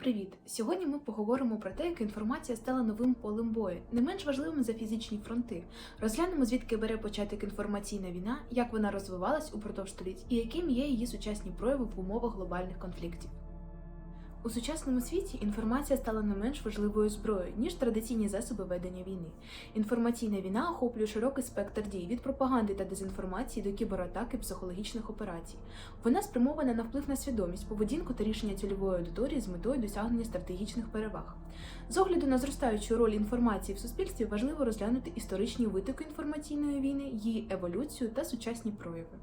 Привіт! Сьогодні ми поговоримо про те, як інформація стала новим полем бою, не менш важливим за фізичні фронти. Розглянемо, звідки бере початок інформаційна війна, як вона розвивалась упродовж століть і яким є її сучасні прояви в умовах глобальних конфліктів. У сучасному світі інформація стала не менш важливою зброєю, ніж традиційні засоби ведення війни. Інформаційна війна охоплює широкий спектр дій від пропаганди та дезінформації до кібератак і психологічних операцій. Вона спрямована на вплив на свідомість, поведінку та рішення цільової аудиторії з метою досягнення стратегічних переваг. З огляду на зростаючу роль інформації в суспільстві важливо розглянути історичні витоки інформаційної війни, її еволюцію та сучасні прояви.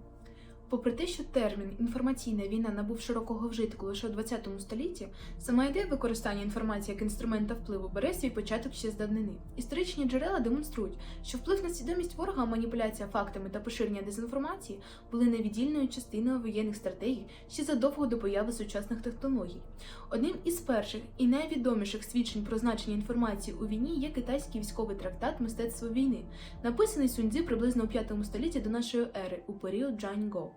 Попри те, що термін інформаційна війна набув широкого вжитку лише у ХХ столітті, сама ідея використання інформації як інструмента впливу бере свій початок ще з давнини. Історичні джерела демонструють, що вплив на свідомість ворога, маніпуляція фактами та поширення дезінформації були невіддільною частиною воєнних стратегій ще задовго до появи сучасних технологій. Одним із перших і найвідоміших свідчень про значення інформації у війні є китайський військовий трактат Мистецтво війни, написаний Суньцзі приблизно у 5 столітті до нашої ери у період Джаньго.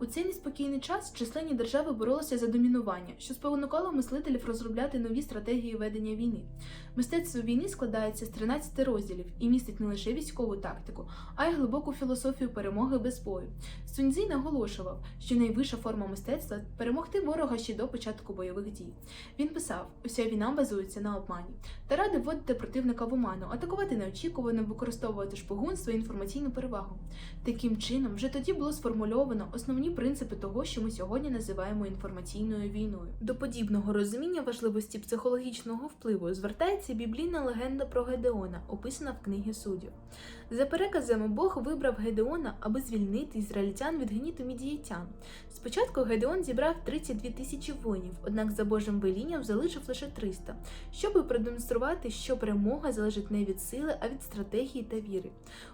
У цей неспокійний час численні держави боролися за домінування, що спонукало мислителів розробляти нові стратегії ведення війни. Мистецтво війни складається з 13 розділів і містить не лише військову тактику, а й глибоку філософію перемоги без бою. Суньцзі наголошував, що найвища форма мистецтва перемогти ворога ще до початку бойових дій. Він писав: уся війна базується на обмані та радив вводити противника в оману, атакувати неочікувано, використовувати шпигунство і інформаційну перевагу. Таким чином, вже тоді було сформульовано основні принципи того, що ми сьогодні називаємо інформаційною війною. До подібного розуміння важливості психологічного впливу звертається біблійна легенда про Гедеона, описана в книгі суддів. За переказами, Бог вибрав Гедеона, аби звільнити ізраїльтян від гніту мідієтян. Спочатку Гедеон зібрав 32 тисячі воїнів, однак за Божим велінням залишив лише 300, щоб продемонструвати, що перемога залежить не від сили, а від стратегії та віри.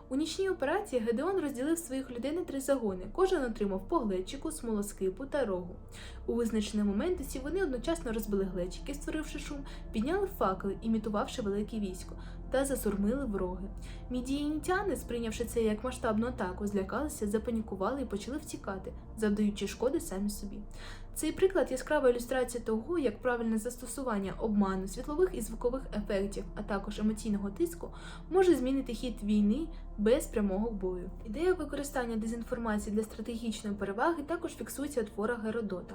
У нічній операції Гедеон розділив своїх людей на три загони. Кожен отримав по глечику, смолоскипу та рогу. У визначений момент усі вони одночасно розбили глечики, створивши шум, підняли факели, імітувавши велике військо, та засурмили вроги. Мідіянітяни, сприйнявши це як масштабну атаку, злякалися, запанікували і почали втікати, завдаючи шкоди самі собі. Цей приклад яскрава ілюстрація того, як правильне застосування обману, світлових і звукових ефектів, а також емоційного тиску може змінити хід війни без прямого бою. Ідея використання дезінформації для стратегічної переваги також фіксується у творах Геродота,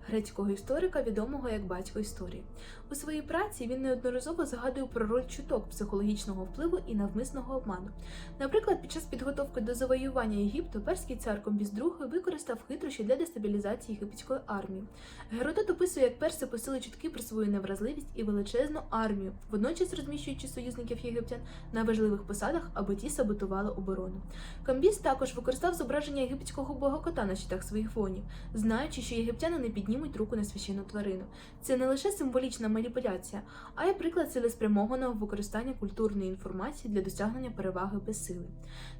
грецького історика, відомого як батько історії. У своїй праці він неодноразово згадує про роль чуток психологічного впливу і навмисного обману. Наприклад, під час підготовки до завоювання Єгипту перський цар Комбіз II використав хитрощі для дестабілізації єгипетської армії. Геродот описує, як перси посили чутки про свою невразливість і величезну армію, водночас розміщуючи союзників єгиптян на важливих посадах, аби ті саботували оборону. Камбіс також використав зображення єгипетського бога кота на щитах своїх воїнів, знаючи, що єгиптяни не піднімуть руку на священну тварину. Це не лише символічна маніпуляція, а й приклад цілеспрямованого використання культурної інформації для досягнення переваги без сили.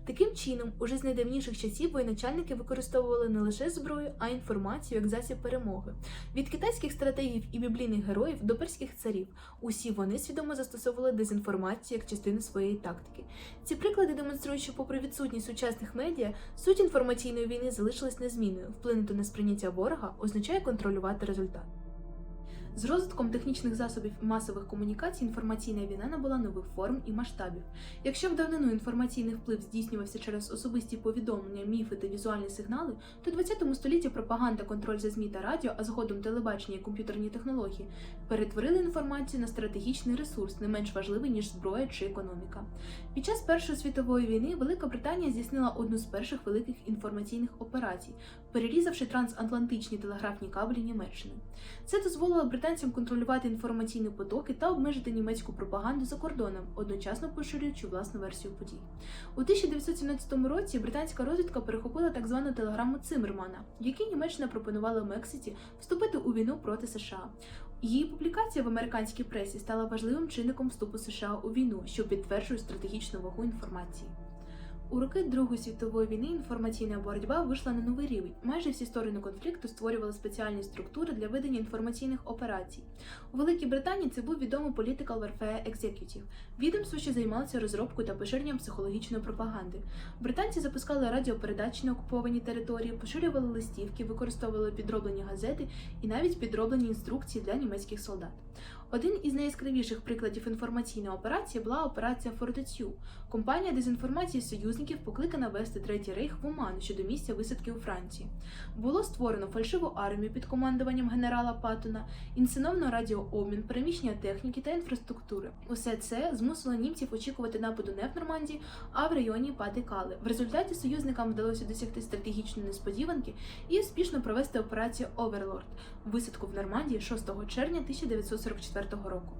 Таким чином, уже з найдавніших часів воєначальники використовували не лише зброю, а й інформацію як засіб перемоги. Від китайських стратегів і біблійних героїв до перських царів усі вони свідомо застосовували дезінформацію як частину своєї тактики. Ці приклади демонструють, що, попри відсутність сучасних медіа, суть інформаційної війни залишилась незмінною. Вплинути на сприйняття ворога означає контролювати результат. З розвитком технічних засобів масових комунікацій інформаційна війна набула нових форм і масштабів. Якщо в давнину інформаційний вплив здійснювався через особисті повідомлення, міфи та візуальні сигнали, то в 20 столітті пропаганда, контроль за ЗМІ та радіо, а згодом телебачення і комп'ютерні технології перетворили інформацію на стратегічний ресурс, не менш важливий ніж зброя чи економіка. Під час Першої світової війни Велика Британія здійснила одну з перших великих інформаційних операцій, перерізавши трансатлантичні телеграфні кабелі Німеччини. Це дозволило британцям контролювати інформаційні потоки та обмежити німецьку пропаганду за кордоном, одночасно поширюючи власну версію подій. У 1917 році британська розвідка перехопила так звану телеграму Циммермана, в якій Німеччина пропонувала Мексиці вступити у війну проти США. Її публікація в американській пресі стала важливим чинником вступу США у війну, що підтверджує стратегічну вагу інформації. У роки Другої світової війни інформаційна боротьба вийшла на новий рівень. Майже всі сторони конфлікту створювали спеціальні структури для ведення інформаційних операцій. У Великій Британії це був відомий Political Warfare Executive, відомство, що займалося розробкою та поширенням психологічної пропаганди. Британці запускали радіопередачі на окупованій території, поширювали листівки, використовували підроблені газети і навіть підроблені інструкції для німецьких солдат. Один із найяскравіших прикладів інформаційної операції була операція Фортецю. Компанія дезінформації союзників покликана вести Третій рейх в оману щодо місця висадки у Франції. Було створено фальшиву армію під командуванням генерала Паттона, інсценовано радіообмін, переміщення техніки та інфраструктури. Усе це змусило німців очікувати нападу не в Нормандії, а в районі Пати-Кали. В результаті союзникам вдалося досягти стратегічної несподіванки і успішно провести операцію Оверлорд висадку в Нормандії 6 червня 1944 року.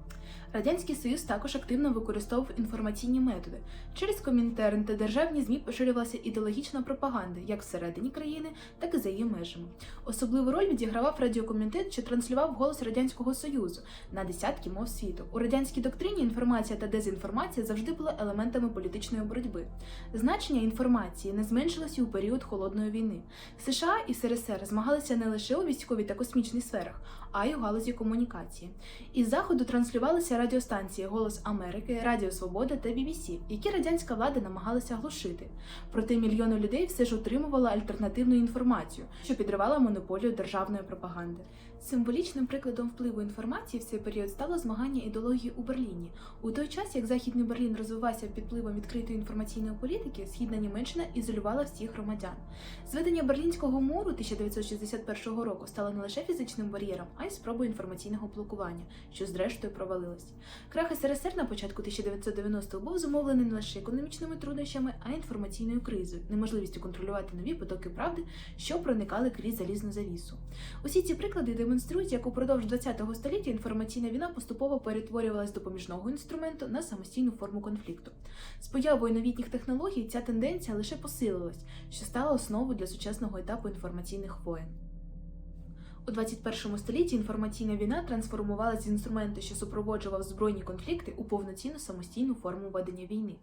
Радянський Союз також активно використовував інформаційні методи. Через Комінтерн та державні ЗМІ поширювалася ідеологічна пропаганда як всередині країни, так і за її межами. Особливу роль відігравав радіокомітет, що транслював голос Радянського Союзу на десятки мов світу. У радянській доктрині інформація та дезінформація завжди були елементами політичної боротьби. Значення інформації не зменшилося у період холодної війни. США і СРСР змагалися не лише у військовій та космічній сферах, а й у галузі комунікації. Із заходу транслювалися радіостанції Голос Америки, Радіо Свобода та BBC, які радянська влада намагалася глушити. Проте мільйони людей все ж отримували альтернативну інформацію, що підривала монополію державної пропаганди. Символічним прикладом впливу інформації в цей період стало змагання ідеології у Берліні. У той час, як Західний Берлін розвивався під впливом відкритої інформаційної політики, східна Німеччина ізолювала всіх громадян. Зведення Берлінського муру 1961 року стало не лише фізичним бар'єром, а й спробою інформаційного блокування, що зрештою провалилось. Крах СРСР на початку 1990-х був зумовлений не лише економічними труднощами, а й інформаційною кризою, неможливістю контролювати нові потоки правди, що проникали крізь залізну завісу. Усі ці приклади демонструють, як упродовж ХХ століття інформаційна війна поступово перетворювалась з допоміжного інструменту на самостійну форму конфлікту. З появою новітніх технологій ця тенденція лише посилилась, що стала основою для сучасного етапу інформаційних воєн. У 21 столітті інформаційна війна трансформувалася з інструменту, що супроводжував збройні конфлікти, у повноцінну самостійну форму ведення війни.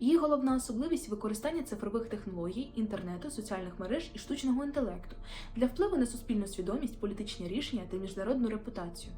Її головна особливість використання цифрових технологій, інтернету, соціальних мереж і штучного інтелекту для впливу на суспільну свідомість, політичні рішення та міжнародну репутацію.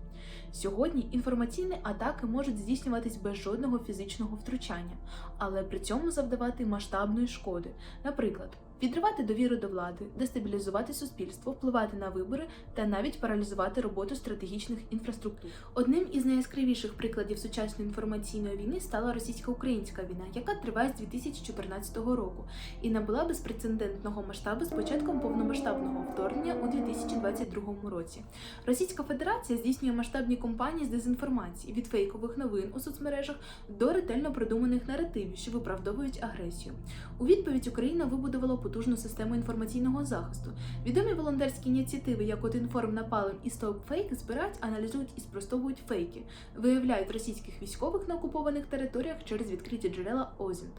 Сьогодні інформаційні атаки можуть здійснюватись без жодного фізичного втручання, але при цьому завдавати масштабної шкоди, наприклад. Підривати довіру до влади, дестабілізувати суспільство, впливати на вибори та навіть паралізувати роботу стратегічних інфраструктур. Одним із найяскравіших прикладів сучасної інформаційної війни стала російсько-українська війна, яка триває з 2014 року і набула безпрецедентного масштабу з початком повномасштабного вторгнення у 2022 році. Російська Федерація здійснює масштабні кампанії з дезінформації від фейкових новин у соцмережах до ретельно продуманих наративів, що виправдовують агресію. У відповідь Україна вибудувала потужну систему інформаційного захисту. Відомі волонтерські ініціативи, як от інформ напалим і Фейк, збирають, аналізують і спростовують фейки, виявляють російських військових на окупованих територіях через відкриті джерела ОЗІНТ.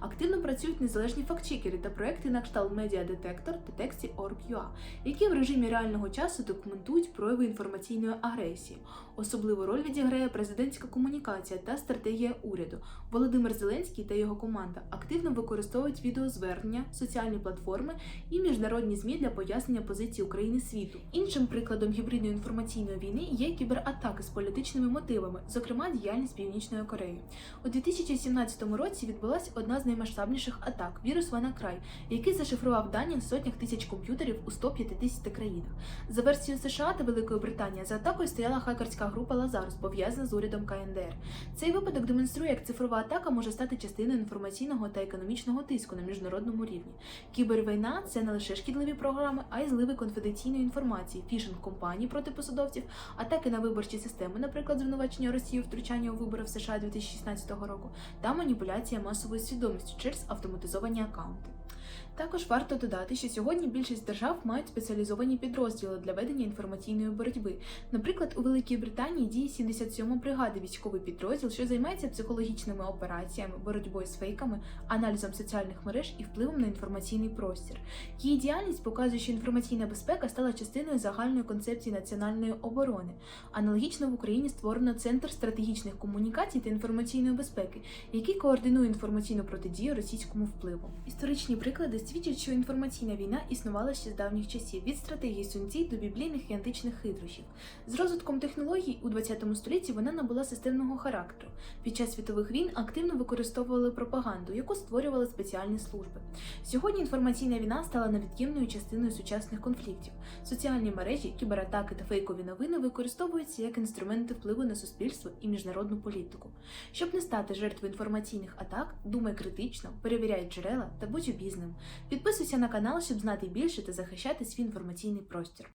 Активно працюють незалежні фактчекери та проекти на кшталт Медіадетектор та Тексті.org.ua, які в режимі реального часу документують прояви інформаційної агресії. Особливу роль відіграє президентська комунікація та стратегія уряду. Володимир Зеленський та його команда активно використовують відеозвернення, соціальні платформи і міжнародні змі для пояснення позиції України світу. Іншим прикладом гібридної інформаційної війни є кібератаки з політичними мотивами, зокрема діяльність Північної Кореї. У 2017 році відбулася одна з наймасштабніших атак вірус WannaCry, який зашифрував дані сотнях тисяч комп'ютерів у 150 країнах. За версією США та Великої Британії за атакою стояла хакерська група Лазарус, пов'язана з урядом КНДР. Цей випадок демонструє, як цифрова атака може стати частиною інформаційного та економічного тиску на міжнародному рівні. Кібервійна це не лише шкідливі програми, а й зливи конфіденційної інформації, фішинг компаній проти посадовців, атаки на виборчі системи, наприклад, звинувачення Росії втручання у вибори в США 2016 року, та маніпуляція масовою свідомістю через автоматизовані акаунти. Також варто додати, що сьогодні більшість держав мають спеціалізовані підрозділи для ведення інформаційної боротьби. Наприклад, у Великій Британії діє 77 бригада військовий підрозділ, що займається психологічними операціями, боротьбою з фейками, аналізом соціальних мереж і впливом на інформаційний простір. Її діяльність показує, що інформаційна безпека стала частиною загальної концепції національної оборони. Аналогічно в Україні створено Центр стратегічних комунікацій та інформаційної безпеки, який координує інформаційну протидію російському впливу. Історичні приклади свідчать, що інформаційна війна існувала ще з давніх часів від стратегії сунці до біблійних і античних хитрощів. З розвитком технологій у 20 столітті вона набула системного характеру. Під час світових війн активно використовували пропаганду, яку створювали спеціальні служби. Сьогодні інформаційна війна стала невід'ємною частиною сучасних конфліктів. Соціальні мережі, кібератаки та фейкові новини використовуються як інструменти впливу на суспільство і міжнародну політику. Щоб не стати жертвою інформаційних атак, думай критично, перевіряй джерела та будь обізним. Підписуйся на канал, щоб знати більше та захищати свій інформаційний простір.